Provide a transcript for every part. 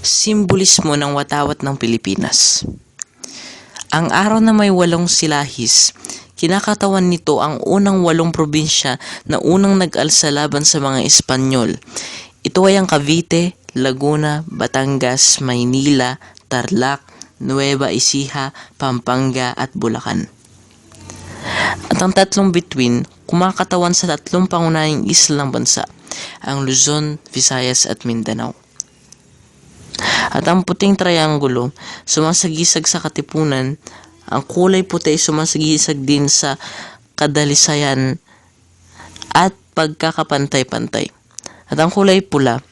simbolismo ng watawat ng Pilipinas. Ang araw na may walong silahis, kinakatawan nito ang unang walong probinsya na unang nag-alsa laban sa mga Espanyol. Ito ay ang Cavite, Laguna, Batangas, Maynila, Tarlac, Nueva Ecija, Pampanga at Bulacan. At ang tatlong bituin, kumakatawan sa tatlong pangunahing isla ng bansa, ang Luzon, Visayas at Mindanao. At ang puting triangulo, sumasagisag sa katipunan, ang kulay puti ay sumasagisag din sa kadalisayan at pagkakapantay-pantay. At ang kulay pula,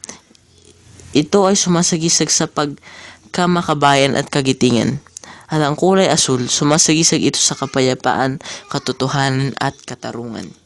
ito ay sumasagisag sa pagkamakabayan at kagitingan. At ang kulay asul, sumasagisag ito sa kapayapaan, katotohanan at katarungan.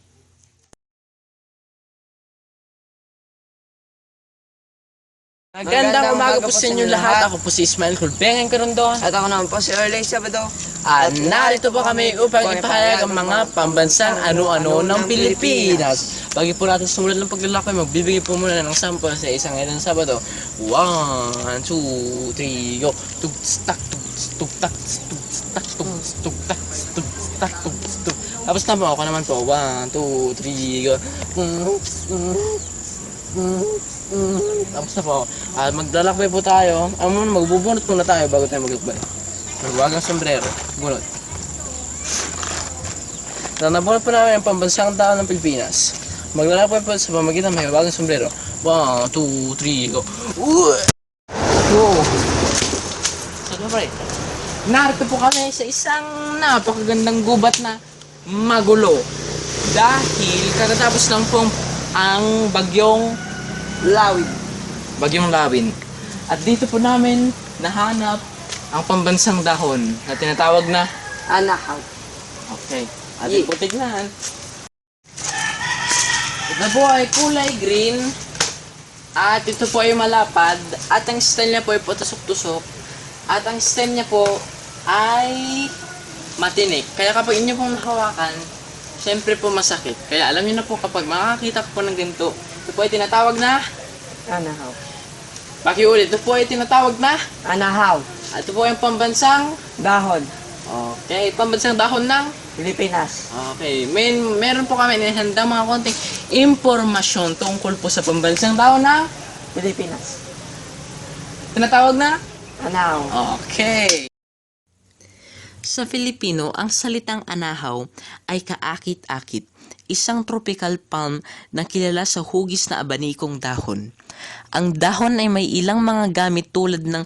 Magandang umaga po sa inyo lahat. Ako po si Ismael Culbengan Carondon. At ako naman po si Erlay Sabado. At narito po kami upang ipahayag ang mga pambansang ano-ano ng Pilipinas. Bago po natin sumulat ng paglalakbay, magbibigay po muna ng sample sa isang edang Sabado. One, two, three, go. Tugstak, tugtak, tugstak, tugtak, tugtak, tugtak. Tapos po ako naman po. One, two, three, go. Tapos na po. At maglalakbay po tayo. Ano magbubunot muna tayo bago tayo maglakbay. Magwagang sombrero. Bunot. So, nabunot po namin ang pambansang tao ng Pilipinas. Maglalakbay po sa pamagitan ng mahiwagang sombrero. One, two, three, go. Uy! Go! So, pre, narito po kami sa isang napakagandang gubat na magulo. Dahil kakatapos lang po ang bagyong Lawid. Bagyong Lawin. At dito po namin nahanap ang pambansang dahon na tinatawag na Anahaw. Okay. At Ye. po tignan. Ito po ay kulay green. At ito po ay malapad. At ang stem niya po ay patusok-tusok. At ang stem niya po ay matinik. Kaya kapag inyo pong nahawakan, syempre po masakit. Kaya alam niyo na po kapag makakita po ng ganito, ito po ay tinatawag na Anahaw. Pakiulit, ito po ay tinatawag na Anahaw. at ito po yung pambansang Dahon. Okay, pambansang dahon ng Pilipinas. Okay, may meron po kami inihandang mga konting impormasyon tungkol po sa pambansang dahon ng Pilipinas. tinatawag na Anahaw. Okay. Sa Filipino, ang salitang anahaw ay kaakit-akit, isang tropical palm na kilala sa hugis na abanikong dahon. Ang dahon ay may ilang mga gamit tulad ng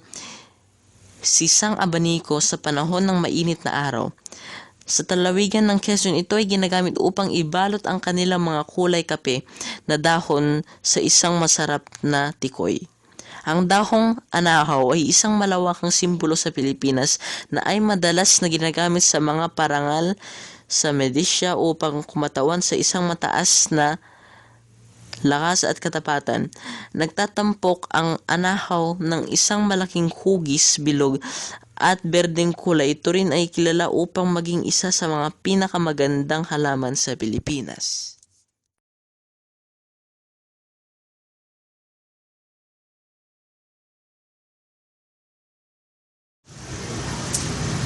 sisang abaniko sa panahon ng mainit na araw. Sa talawigan ng Quezon, ito ay ginagamit upang ibalot ang kanilang mga kulay kape na dahon sa isang masarap na tikoy. Ang dahong anahaw ay isang malawakang simbolo sa Pilipinas na ay madalas na ginagamit sa mga parangal sa medisya upang kumatawan sa isang mataas na lakas at katapatan. Nagtatampok ang anahaw ng isang malaking hugis, bilog at berdeng kulay. Ito rin ay kilala upang maging isa sa mga pinakamagandang halaman sa Pilipinas.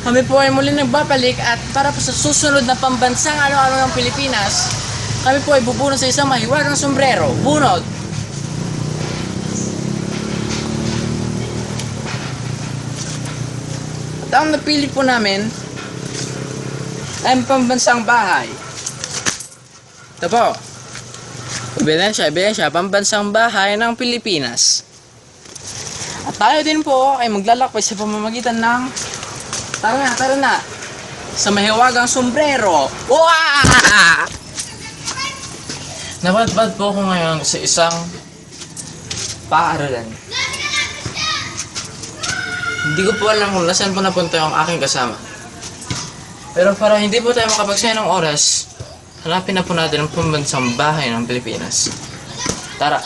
Kami po ay muli nagbabalik at para po sa susunod na pambansang ano-ano ng Pilipinas, kami po ay bubunot sa isang mahiwagang sombrero. Bunot! At ang napili po namin ay ang pambansang bahay. Ito po. Ebidensya, ebidensya, pambansang bahay ng Pilipinas. At tayo din po ay maglalakbay sa pamamagitan ng Tara na, tara na. Sa mahiwagang sombrero. Wow! Nabadbad po ako ngayon sa isang paaralan. Hindi ko po alam kung nasaan po napunta yung aking kasama. Pero para hindi po tayo makapagsaya ng oras, hanapin na po natin ang pambansang bahay ng Pilipinas. Tara.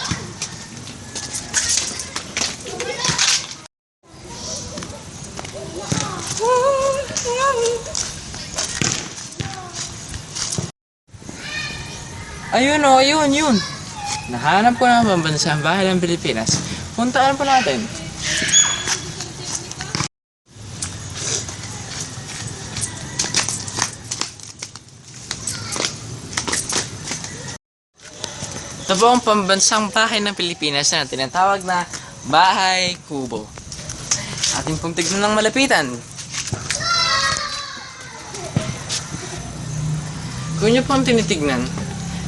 Ayun o, oh, yun, yun. Nahanap ko na ang pambansang bahay ng Pilipinas. Puntaan pa natin. Ito po ang pambansang bahay ng Pilipinas na tinatawag na Bahay Kubo. Ating pong tignan ng malapitan. Kung nyo pong tinitignan,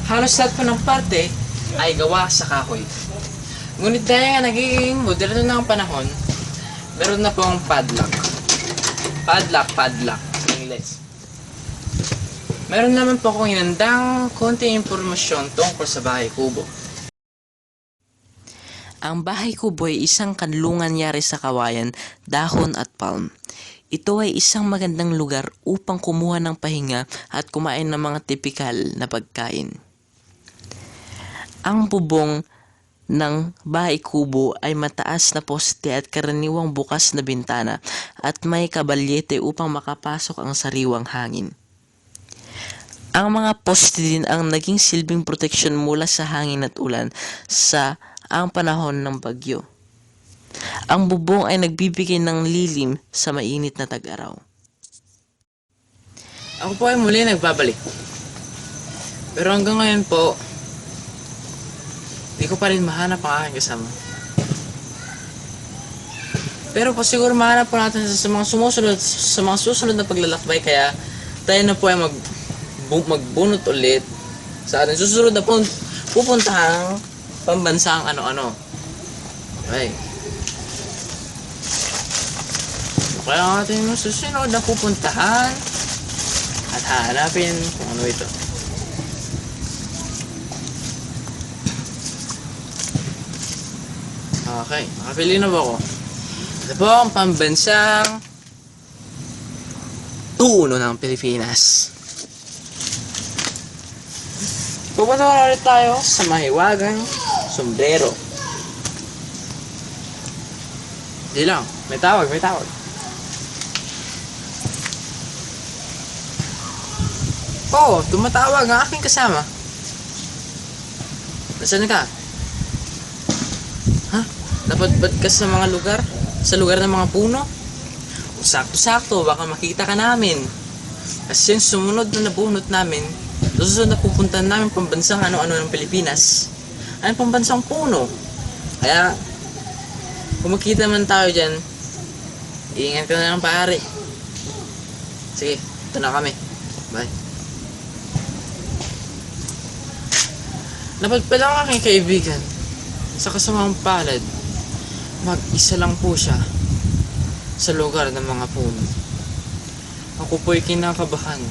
halos lahat po ng parte ay gawa sa kahoy. Ngunit dahil nga nagiging moderno na ang panahon, meron na pong padlock. Padlock, padlock, English. Meron naman po akong inandang konting impormasyon tungkol sa bahay kubo. Ang bahay kubo ay isang kanlungan yari sa kawayan, dahon at palm. Ito ay isang magandang lugar upang kumuha ng pahinga at kumain ng mga tipikal na pagkain. Ang bubong ng bahay kubo ay mataas na poste at karaniwang bukas na bintana at may kabalyete upang makapasok ang sariwang hangin. Ang mga poste din ang naging silbing proteksyon mula sa hangin at ulan sa ang panahon ng bagyo. Ang bubong ay nagbibigay ng lilim sa mainit na tag-araw. Ako po ay muli nagbabalik. Pero hanggang ngayon po, di ko pa rin mahanap ang aking kasama. Pero po siguro mahanap po natin sa mga sumusunod, sa mga susunod na paglalakbay kaya tayo na po ay mag, bu- magbunot ulit sa ating susunod na pun- pupuntahang pambansang ano-ano. Okay. Kaya natin yung susunod na pupuntahan at hahanapin kung ano ito. Okay, nakapili na ba ako? Ito po ang pambansang tuno ng Pilipinas. Pupunta na ulit tayo sa mahiwagang sombrero. Di lang, may tawag, may tawag. Oo, oh, tumatawag ang aking kasama. Nasaan ka? Ha? Napadpad ka sa mga lugar? Sa lugar ng mga puno? Sakto-sakto, baka makita ka namin. Kasi yung sumunod na nabunot namin, susunod na pupuntahan namin pambansang ano-ano ng Pilipinas. Ay, pambansang puno. Kaya, kung makita man tayo dyan, iingat ka na lang pare. Sige, ito na kami. Bye. Napadpad ang aking kaibigan sa kasamang palad. Mag-isa lang po siya sa lugar ng mga puno. Ako po'y kinakabahan.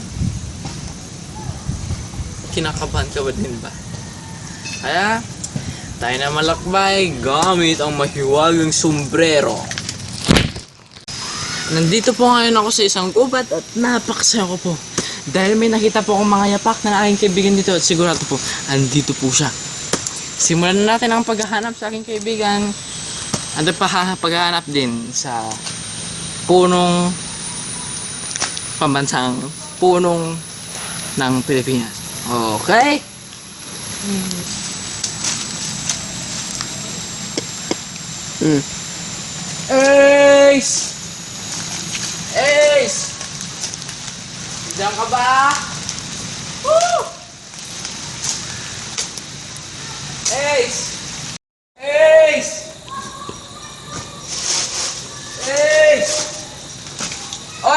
Kinakabahan ka ba din ba? Kaya, tayo na malakbay gamit ang mahiwagang sombrero. Nandito po ngayon ako sa isang gubat at napakasaya ko po. Dahil may nakita po akong mga yapak na aking kaibigan dito at sigurado po, andito po siya. Simulan na natin ang paghahanap sa aking kaibigan. At pa paghahanap din sa punong pambansang punong ng Pilipinas. Okay? Hmm. Ace! Ace! Diyan ka ba? Woo! Ace! Ace!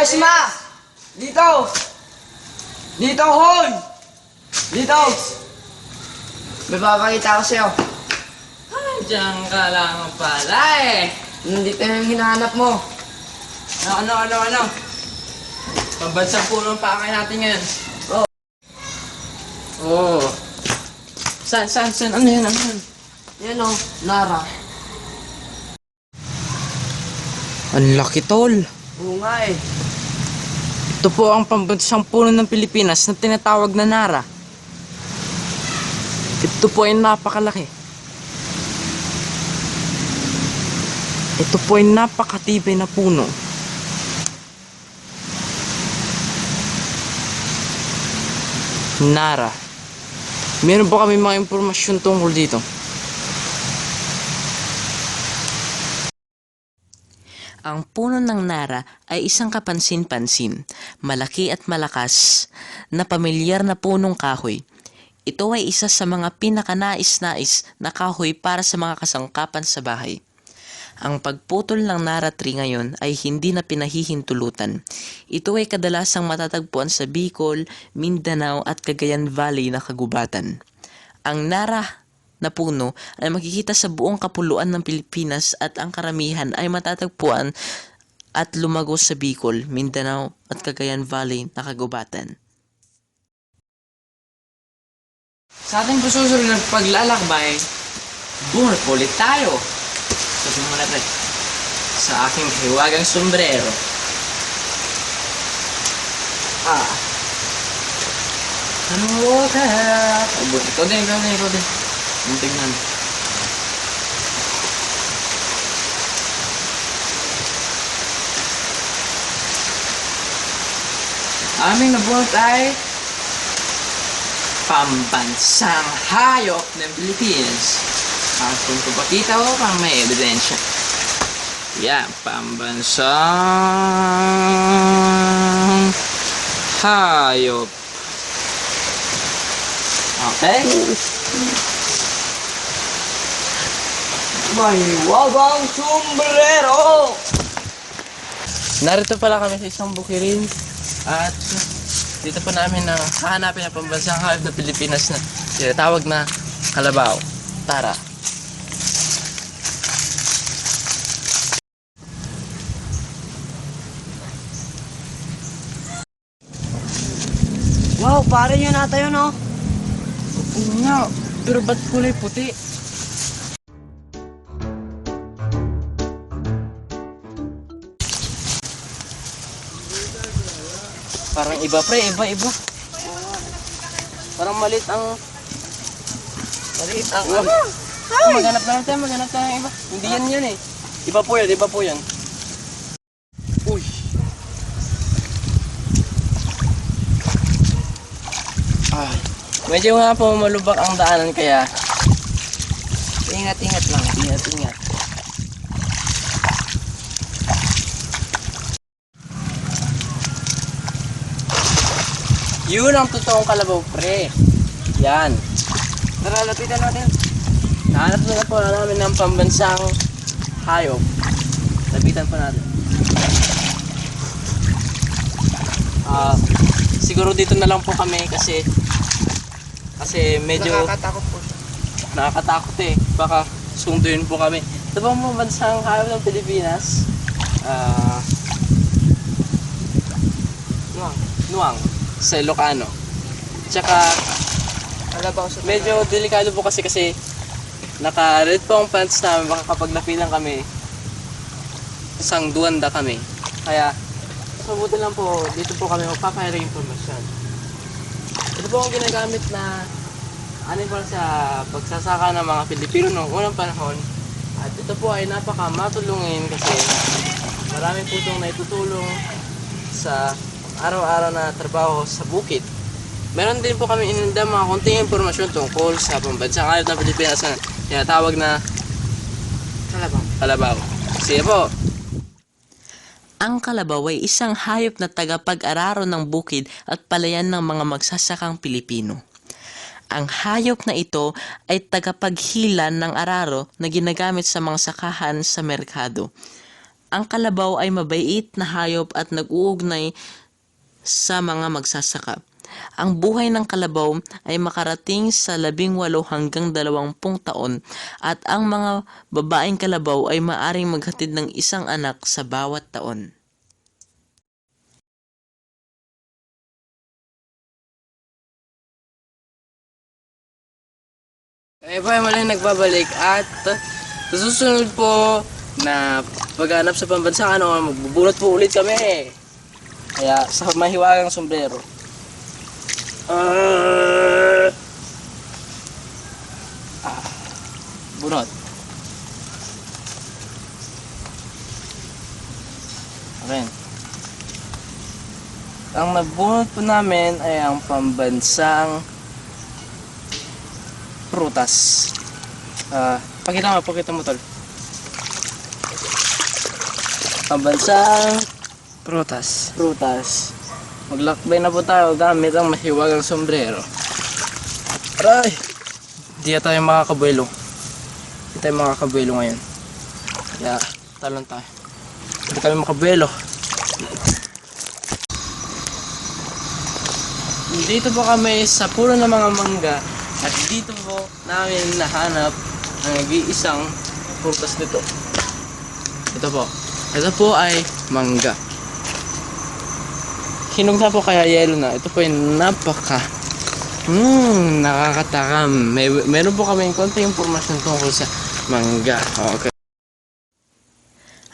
Oy, Sima! Dito! Dito, hon! Dito! May papakita ko sa'yo. Diyan ka lang pala eh. Nandito yung hinahanap mo. Ano, ano, ano, ano? Pambansang puno pa kain natin ngayon. Oo. Oh. Saan, saan, saan? Ano yan, ano yan? Yan o, Nara. Ang laki tol. Oo nga eh. Ito po ang pambansang puno ng Pilipinas na tinatawag na Nara. Ito po ay napakalaki. Ito po ay napakatibay na puno. Nara. Meron po kami mga impormasyon tungkol dito. Ang puno ng Nara ay isang kapansin-pansin, malaki at malakas, na pamilyar na punong kahoy. Ito ay isa sa mga pinakanais-nais na kahoy para sa mga kasangkapan sa bahay. Ang pagputol ng Nara tree ngayon ay hindi na pinahihintulutan. Ito ay kadalasang matatagpuan sa Bicol, Mindanao at Cagayan Valley na kagubatan. Ang Nara na puno ay makikita sa buong kapuluan ng Pilipinas at ang karamihan ay matatagpuan at lumago sa Bicol, Mindanao at Cagayan Valley na kagubatan. Sa ating susunod na paglalakbay, bunot ulit tayo. Sabi mo na pre, sa aking hiwagang sombrero. Ah. Ano ka? Ikaw din, ikaw din, ikaw din. Yung tignan. Aming nabunot ay pambansang hayop ng Pilipinas. Ah, kung kupakita ko pang may ebidensya. Yan, pambansang hayop. Okay? May wagang sombrero! Narito pala kami sa isang bukirin at dito po namin na hahanapin ang pambansang hayop ng Pilipinas na tinatawag na kalabaw. Tara. Wow, pare yun ata yun, oh. Oo nga, pero ba't kulay puti? Parang iba pre, iba iba. Parang malit ang malit ang ano? Maghanap na natin, maghanap tayo ng iba. Hindi yan yan eh. Iba po yan, iba po yan. Uy. Ay. Medyo nga po malubak ang daanan kaya ingat-ingat lang, ingat-ingat. Yun ang totoong kalabaw, pre. Yan. Tara, lapitan natin. Nahanap na po namin ng pambansang hayop. Lapitan po natin. Ah, siguro dito na lang po kami kasi kasi medyo Nakakatakot po siya. nakakatakot eh. Baka sunduin po kami. Ito ba mga bansang hayop ng Pilipinas? Ah... Nuang. Nuang. Sa Ilocano. Tsaka, Alabaw sa medyo delikado po kasi kasi naka-red po ang pants namin. Baka kapag napilang kami, isang duwanda kami. Kaya, mabuti lang po, dito po kami magpapahira informasyon. Ito po ang ginagamit na animal sa pagsasaka ng mga Pilipino noong unang panahon. At ito po ay napaka matulungin kasi marami po itong naitutulong sa araw-araw na trabaho sa bukid. Meron din po kami ininda mga konting impormasyon tungkol sa pambansang hayop ng Pilipinas na tinatawag na Kalabaw. kalabaw. Sige po. Ang kalabaw ay isang hayop na tagapag-araro ng bukid at palayan ng mga magsasakang Pilipino. Ang hayop na ito ay tagapaghilan ng araro na ginagamit sa mga sakahan sa merkado. Ang kalabaw ay mabait na hayop at nag-uugnay sa mga magsasaka. Ang buhay ng kalabaw ay makarating sa labing walo hanggang dalawampung taon at ang mga babaeng kalabaw ay maaring maghatid ng isang anak sa bawat taon. Eh po ay mali nagbabalik at susunod po na paghanap sa pambansa ano, magbubunot po ulit kami. Kaya sa mahiwagang sombrero. Ah, ah, bunot. Okay. Ang nabunot po namin ay ang pambansang prutas. Ah, pakita mo, pakita mo tol. Pambansang Prutas. prutas. Maglakbay na po tayo gamit ang mahiwagang sombrero. Aray! Hindi na tayo makakabuelo. Hindi tayo makakabuelo ngayon. Kaya, talon tayo. Hindi kami makabuelo. Dito po kami sa puro ng mga mangga at dito po namin nahanap ang nag-iisang prutas nito. Ito po. Ito po ay mangga. Hinog po kaya yelo na. Ito po ay napaka Hmm, nakakatakam. May, meron po kami konting impormasyon tungkol sa mangga. Okay.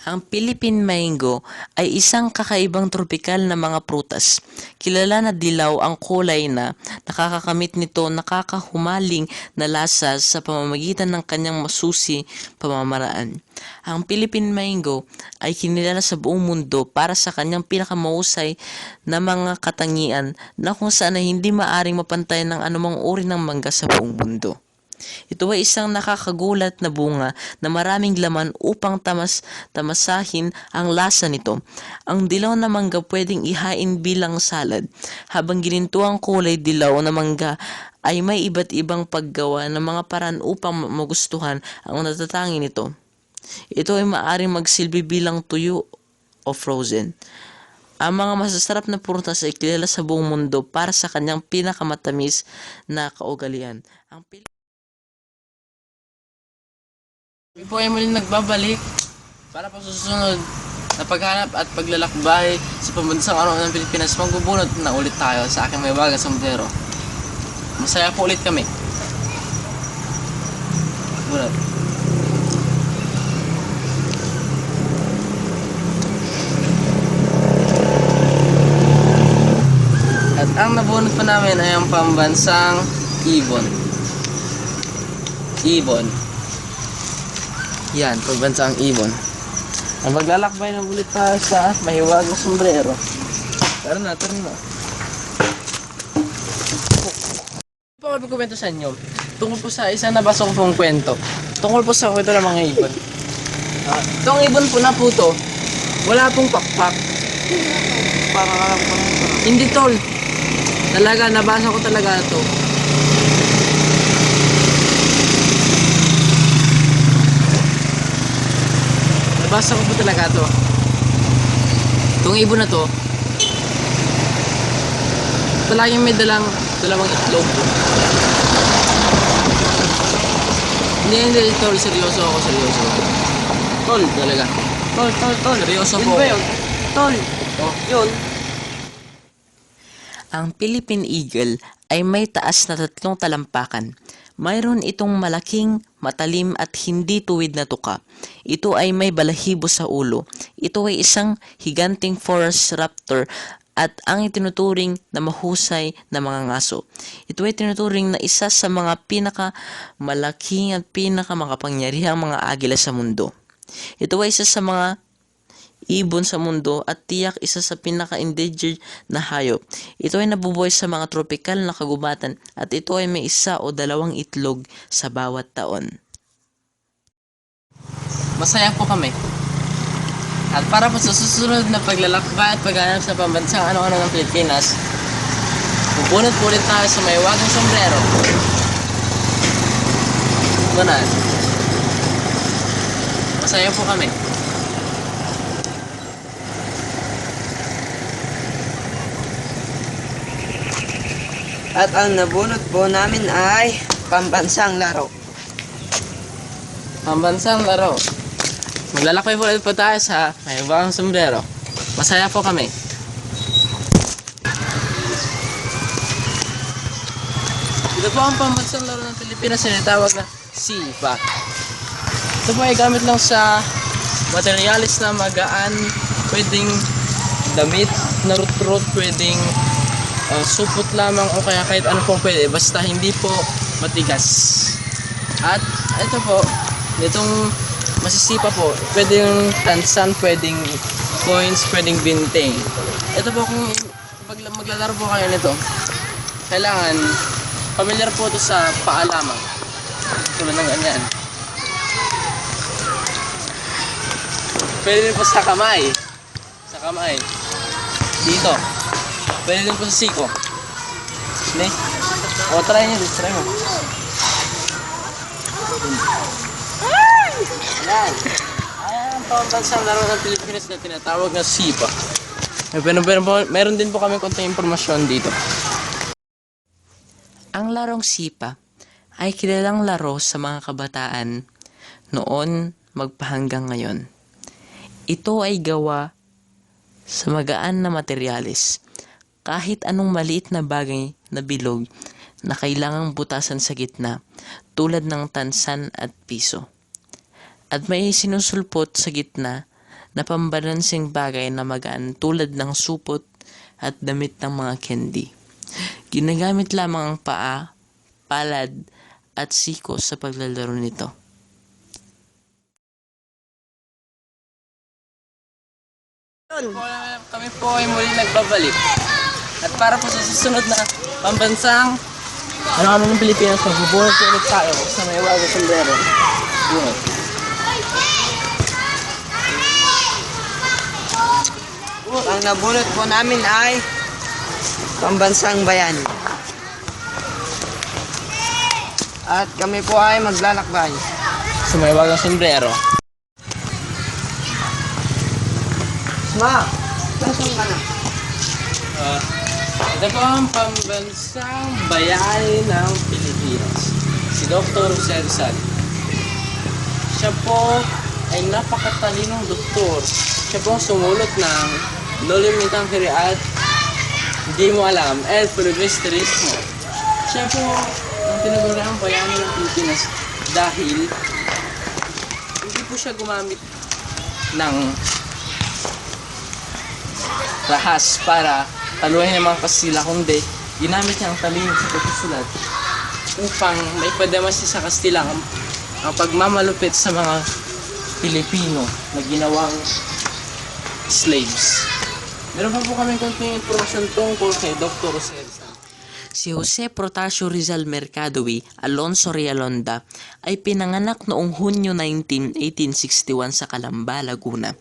Ang Philippine mango ay isang kakaibang tropikal na mga prutas. Kilala na dilaw ang kulay na nakakakamit nito nakakahumaling na lasa sa pamamagitan ng kanyang masusi pamamaraan. Ang Philippine mango ay kinilala sa buong mundo para sa kanyang pinakamahusay na mga katangian na kung saan ay hindi maaring mapantay ng anumang uri ng mangga sa buong mundo. Ito ay isang nakakagulat na bunga na maraming laman upang tamas tamasahin ang lasa nito. Ang dilaw na mangga pwedeng ihain bilang salad, habang gininto ang kulay dilaw na mangga ay may iba't ibang paggawa ng mga paraan upang ma- magustuhan ang natatangi nito. Ito ay maaaring magsilbi bilang tuyo o frozen. Ang mga masasarap na prutas ay kilala sa buong mundo para sa kanyang pinakamatamis na kaugalian. Ang Pil- Kami po ay muling nagbabalik para pa susunod na paghanap at paglalakbay sa pambansang araw ng Pilipinas. Magbubunot na ulit tayo sa aking may bagang sombrero. Masaya po ulit kami. Bunot. At ang nabunot pa namin ay ang pambansang ibon. Ibon. Yan, pagbansang ibon. Ang maglalakbay ng ulit tayo sa mahiwagang sombrero. Tara na, tara na. Po ako kwento sa inyo. Tungkol po sa isang nabasa ko pong kwento. Tungkol po sa kwento ng mga ibon. Ah, itong ibon po na po to, wala pong pakpak. Para lang po. Hindi tol. Talaga, nabasa ko talaga to. Nabasa ko po talaga to. Itong ibon na to, talagang may dalang dalawang itlog. Hindi, hindi, tol, seryoso ako, seryoso. Tol, talaga. Tol, tol, tol. Seryoso po. yun? Tol. Oh, yun. Ang Philippine Eagle ay may taas na tatlong talampakan. Mayroon itong malaking, matalim at hindi tuwid na tuka. Ito ay may balahibo sa ulo. Ito ay isang higanting forest raptor at ang itinuturing na mahusay na mga ngaso. Ito ay tinuturing na isa sa mga pinaka malaking at pinaka makapangyarihang mga agila sa mundo. Ito ay isa sa mga ibon sa mundo at tiyak isa sa pinaka-endangered na hayop. Ito ay nabubuhay sa mga tropikal na kagubatan at ito ay may isa o dalawang itlog sa bawat taon. Masaya po kami. At para po sa susunod na paglalakbay at paghanap sa pambansang ano-ano ng Pilipinas, bubunot po ulit tayo sa may wagang sombrero. Ganun. Masaya po kami. At ang nabunot po namin ay pambansang laro. Pambansang laro. Maglalakbay po ulit po tayo sa may wagang sombrero. Masaya po kami. Ito po ang pambansang laro ng Pilipinas na tinatawag na SIPA. Ito po ay gamit lang sa materialis na magaan, pwedeng damit na rut-rut, pwedeng uh, supot lamang o kaya kahit ano pong pwede, basta hindi po matigas. At ito po, itong masisipa po, pwedeng tansan, pwedeng coins, pwedeng binteng. Ito po kung pag maglalaro po kayo nito, kailangan familiar po ito sa paa. Tulad ng ganyan. Pwede rin po sa kamay. Sa kamay. Dito. Pwede dun po sa siko. Hindi? O, try nyo. Try mo. Ayan. Ayan ang pambansang laro ng Pilipinas na tinatawag na SIPA. Pero, pero, meron din po kami konting impormasyon dito. Ang larong SIPA ay kilalang laro sa mga kabataan noon magpahanggang ngayon. Ito ay gawa sa magaan na materyales kahit anong maliit na bagay na bilog na kailangang butasan sa gitna tulad ng tansan at piso. At may sinusulpot sa gitna na pambalansing bagay na magaan tulad ng supot at damit ng mga candy. Ginagamit lamang ang paa, palad, at siko sa paglalaro nito. Kami po ay muli nagbabalik. At para po sa susunod na pambansang ano kami ng Pilipinas, magbubunot po ulit tayo sa may wago sombrero. Bunot. Ang nabunot po namin ay pambansang bayani. At kami po ay maglalakbay. Sa may wagang sombrero. Ma, ito po ang pambansang bayani ng Pilipinas. Si Dr. Rizal. Siya po ay napakatalinong doktor. Siya po ang sumulot ng Lolimitang Kiri at hindi mo alam, El Filibusterismo. Siya po ang tinaguriang bayani ng Pilipinas dahil hindi po siya gumamit ng rahas para taluhin yung mga Kastila, kundi ginamit niya ang talino sa pagsusulat upang may padamas siya sa Kastila ang, ang pagmamalupit sa mga Pilipino na ginawang slaves. Meron pa po kami konting impormasyon tungkol kay Dr. Rizal. Si Jose Protasio Rizal Mercadoy Alonso Rialonda ay pinanganak noong Hunyo 19, 1861 sa Calamba, Laguna.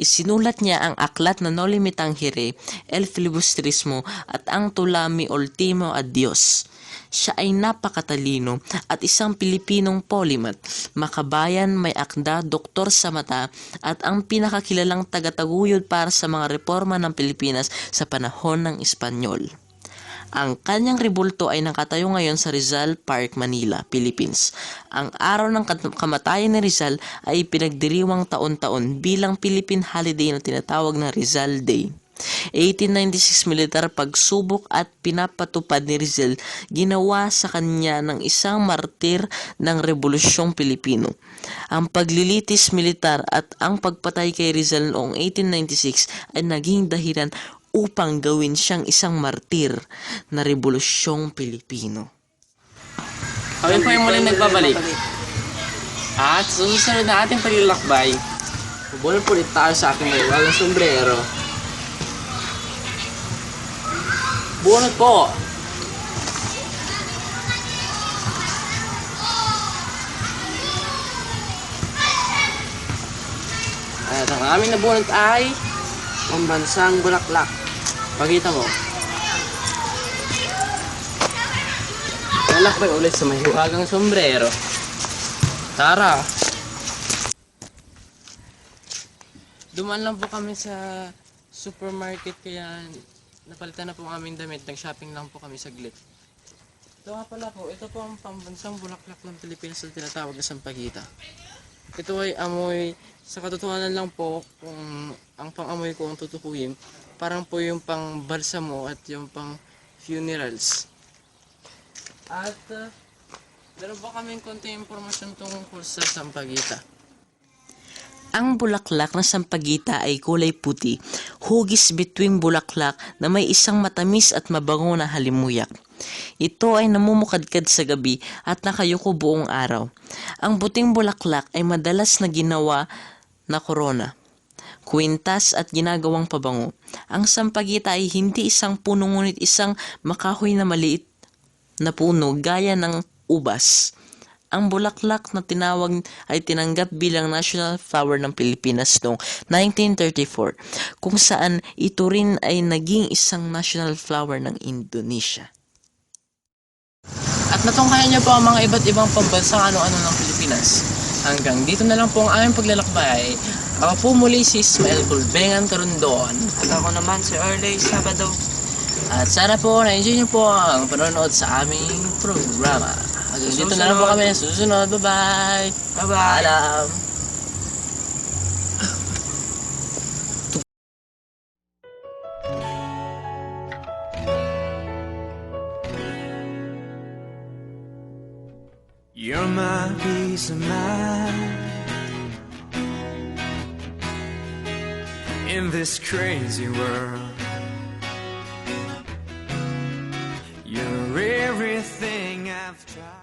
Isinulat niya ang aklat na Noli Me Tangere, El Filibustrismo at ang Tulami Ultimo Adios. Siya ay napakatalino at isang Pilipinong polymath, makabayan, may akda, doktor sa mata at ang pinakakilalang tagataguyod para sa mga reforma ng Pilipinas sa panahon ng Espanyol. Ang kanyang rebulto ay nakatayo ngayon sa Rizal Park, Manila, Philippines. Ang araw ng kamatayan ni Rizal ay pinagdiriwang taon-taon bilang Philippine holiday na tinatawag na Rizal Day. 1896 militar pagsubok at pinapatupad ni Rizal ginawa sa kanya ng isang martir ng Rebolusyong Pilipino. Ang paglilitis militar at ang pagpatay kay Rizal noong 1896 ay naging dahilan upang gawin siyang isang martir na Rebolusyong Pilipino. Kami po yung muli nagbabalik. At susunod na ating paglalakbay, bubulong po ulit tayo sa aking may walang sombrero. Bunot po! At ang aming nabunot ay, Pambansang bulaklak. Pakita mo. Lalakbay ulit sa may hiwagang sombrero. Tara! Dumaan lang po kami sa supermarket kaya napalitan na po aming damit. Nag-shopping lang po kami saglit. Ito nga pala po, ito po ang pambansang bulaklak ng Pilipinas na tinatawag na sampagita. Ito ay amoy, sa katotohanan lang po, kung ang pang-amoy ko ang tutukuyin, parang po yung pang balsamo at yung pang funerals. At uh, meron pa kaming konting impormasyon tungkol sa sampagita. Ang bulaklak na sampagita ay kulay puti, hugis between bulaklak na may isang matamis at mabango na halimuyak. Ito ay namumukadkad sa gabi at nakayuko buong araw. Ang buting bulaklak ay madalas na ginawa na korona, kwintas at ginagawang pabango. Ang sampagita ay hindi isang puno ngunit isang makahoy na maliit na puno gaya ng ubas. Ang bulaklak na tinawag ay tinanggap bilang national flower ng Pilipinas noong 1934, kung saan ito rin ay naging isang national flower ng Indonesia. At natunghayan niyo po ang mga iba't ibang pambansang ano-ano ng Pilipinas. Hanggang dito na lang po ang aming paglalakbay. Ako po muli si Ismael Culbengan Carundon. At ako naman si Early Sabado. At sana po na-enjoy niyo po ang panonood sa aming programa. Hanggang dito na lang po kami. Susunod. Bye-bye. Bye-bye! Paalam. You're my peace of mind in this crazy world. You're everything I've tried.